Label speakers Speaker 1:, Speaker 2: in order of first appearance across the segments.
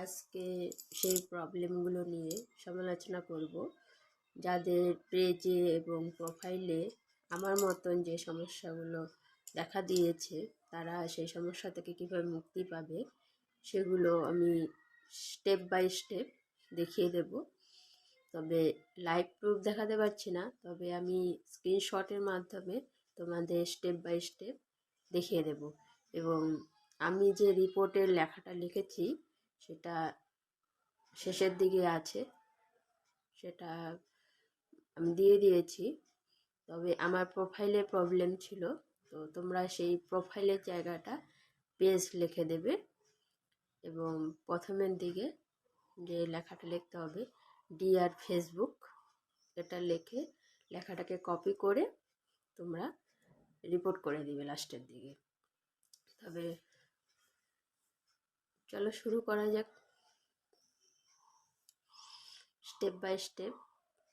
Speaker 1: আজকে সেই প্রবলেমগুলো নিয়ে সমালোচনা করব। যাদের পেজে এবং প্রোফাইলে আমার মতন যে সমস্যাগুলো দেখা দিয়েছে, তারা সেই সমস্যা থেকে কীভাবে মুক্তি পাবে, সেগুলো আমি স্টেপ বাই স্টেপ দেখিয়ে দেব। তবে লাইভ প্রুফ দেখাতে পারছি না, তবে আমি স্ক্রিনশটের মাধ্যমে তোমাদের স্টেপ বাই স্টেপ দেখিয়ে দেব। এবং আমি যে রিপোর্টের লেখাটা লিখেছি সেটা শেষের দিকে আছে। সেটা আমি দিয়ে দিয়েছি। তবে আমার প্রোফাইলে প্রবলেম ছিল। তো তোমরা সেই প্রোফাইলের জায়গাটা পেজ লিখে দেবে এবং প্রথমের দিকে যে লেখাটা লিখতে হবে ডিআর ফেসবুক এটা লিখে লেখাটাকে কপি করে তোমরা রিপোর্ট করে দিবে লাস্টের দিকে। তবে চলো শুরু করা যাক। স্টেপ বাই স্টেপ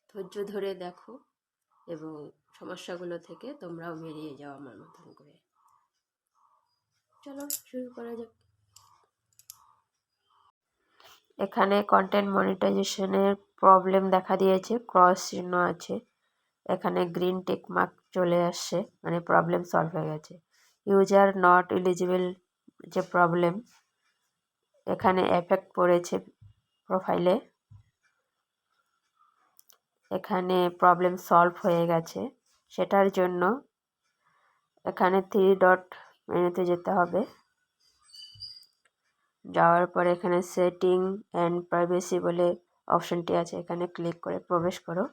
Speaker 1: ধৈর্য ধরে দেখো এবং সমস্যাগুলো থেকে তোমরাও বেরিয়ে যাও আমার মতন করে। চলো শুরু করা যাক। এখানে কন্টেন্ট মনিটাইজেশনের প্রবলেম দেখা দিয়েছে ক্রস চিহ্ন আছে। এখানে গ্রিন টেক মার্ক চলে আসছে মানে প্রবলেম সলভ হয়ে গেছে। ইউজার নট এলিজিবল যে প্রবলেম এখানে এফেক্ট পড়েছে প্রোফাইলে এখানে প্রবলেম সলভ হয়ে গেছে। সেটার জন্য এখানে থ্রি ডট মেনুতে যেতে হবে। যাওয়ার পরে এখানে সেটিং অ্যান্ড প্রাইভেসি বলে অপশানটি আছে। এখানে ক্লিক করে প্রবেশ করো।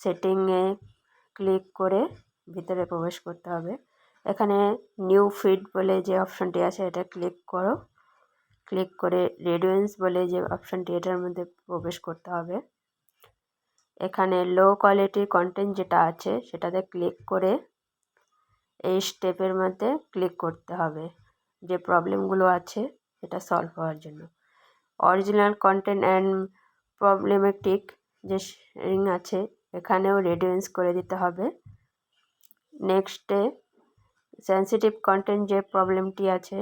Speaker 1: সেটিংয়ে ক্লিক করে ভিতরে প্রবেশ করতে হবে। এখানে নিউ ফিড বলে যে অপশানটি আছে, এটা ক্লিক করো। ক্লিক করে রেডিয়েন্স বলে যে অপশানটি এটার মধ্যে প্রবেশ করতে হবে। এখানে লো কোয়ালিটির কন্টেন্ট যেটা আছে সেটাতে ক্লিক করে এই স্টেপের মধ্যে ক্লিক করতে হবে। যে প্রবলেমগুলো আছে সেটা সলভ হওয়ার জন্য। অরিজিনাল কন্টেন্ট অ্যান্ড প্রবলেমেটিক যে রিং আছে এখানেও রেডিয়েন্স করে দিতে হবে। নেক্সটে সেন্সিটিভ কন্টেন্ট যে প্রবলেমটি আছে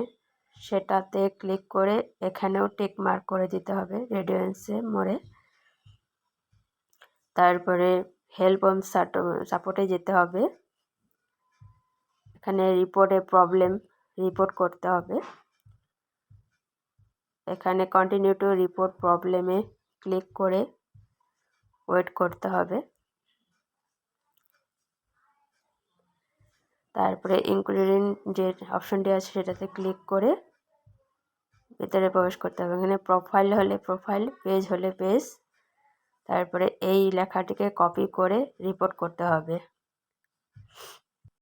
Speaker 1: সেটাতে ক্লিক করে এখানেও টেক মার্ক করে দিতে হবে রেডিয়েন্সে মোড়ে। তারপরে হেল্প অন সাপোর্টে যেতে হবে। এখানে রিপোর্টে প্রবলেম রিপোর্ট করতে হবে। এখানে কন্টিনিউ টু রিপোর্ট প্রবলেমে ক্লিক করে ওয়েট করতে হবে। তারপরে ইনক্লুডিং যে অপশনটি আছে সেটাতে ক্লিক করে ভেতরে প্রবেশ করতে হবে। এখানে প্রোফাইল হলে প্রোফাইল পেজ হলে পেজ তারপরে এই লেখাটিকে কপি করে রিপোর্ট করতে হবে।